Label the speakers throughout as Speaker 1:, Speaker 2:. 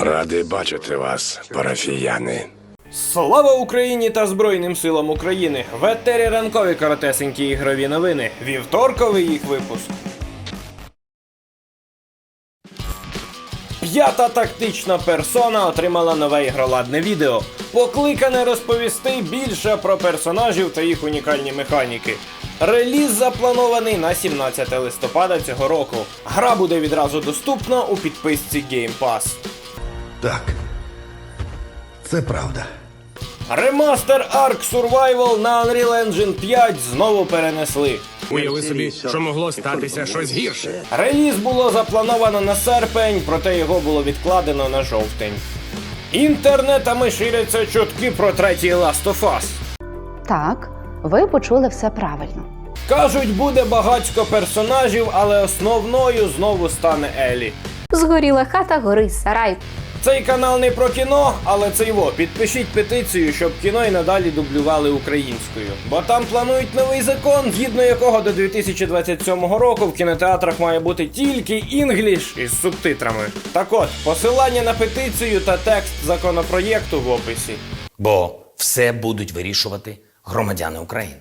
Speaker 1: Радий бачити вас, парафіяни.
Speaker 2: Слава Україні та Збройним силам України! В етері ранкові коротесенькі ігрові новини. Вівторковий їх випуск. П'ята тактична персона отримала нове ігроладне відео, покликане розповісти більше про персонажів та їх унікальні механіки. Реліз запланований на 17 листопада цього року. Гра буде відразу доступна у підписці Game Pass.
Speaker 3: Так. Це правда.
Speaker 2: Ремастер Ark Survival на Unreal Engine 5 знову перенесли.
Speaker 4: Уяви собі, що могло статися щось гірше.
Speaker 2: Реліз було заплановано на серпень, проте його було відкладено на жовтень. Інтернетами ширяться чутки про третій Last of Us.
Speaker 5: Так, ви почули все правильно.
Speaker 2: Кажуть, буде багатько персонажів, але основною знову стане Елі.
Speaker 6: Згоріла хата, горить сарай.
Speaker 2: Цей канал не про кіно, але це його. Підпишіть петицію, щоб кіно і надалі дублювали українською. Бо там планують новий закон, згідно якого до 2027 року в кінотеатрах має бути тільки інгліш із субтитрами. Так от, посилання на петицію та текст законопроєкту в описі.
Speaker 7: бо все будуть вирішувати громадяни України.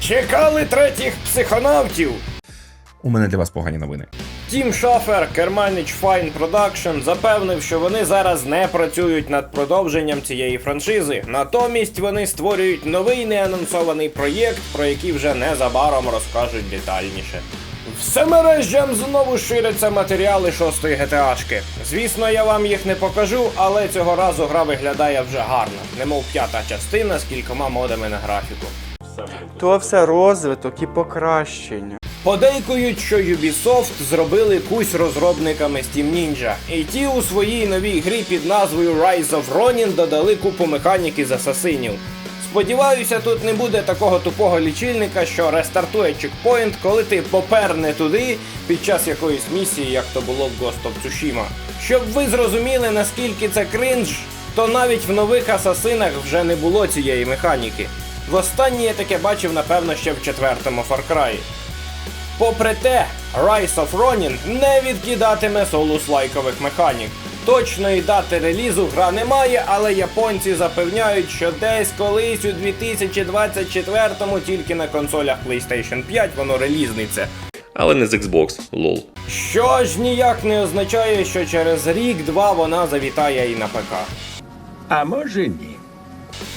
Speaker 2: Чекали третіх психонавтів.
Speaker 8: У мене для вас погані новини.
Speaker 2: Тім Шафер, керманич Fine Production, запевнив, що вони зараз не працюють над продовженням цієї франшизи. Натомість вони створюють новий неанонсований проєкт, про який вже незабаром розкажуть детальніше. Всемережжям знову ширяться матеріали шостої ГТАшки. Звісно, я вам їх не покажу, але цього разу гра виглядає вже гарно, немов п'ята частина з кількома модами на графіку.
Speaker 9: То все розвиток і покращення.
Speaker 2: Подейкують, що Ubisoft зробили кусь розробниками Steam Ninja, і ті у своїй новій грі під назвою Rise of Ronin додали купу механіки з асасинів. Сподіваюся, тут не буде такого тупого лічильника, що рестартує чекпоінт, коли ти попер не туди під час якоїсь місії, як то було в Ghost of Tsushima. Щоб ви зрозуміли, наскільки це кринж, то навіть в нових асасинах вже не було цієї механіки. Востаннє я таке бачив, напевно, ще в четвертому Far Cry. Попри те, Rise of Ronin не відкидатиме солус-лайкових механік. Точної дати релізу гра немає, але японці запевняють, що десь колись у 2024-му тільки на консолях PlayStation 5 воно релізниться.
Speaker 10: але не з Xbox, лол.
Speaker 2: Що ж ніяк не означає, що через рік-два вона завітає і на ПК.
Speaker 4: А може ні.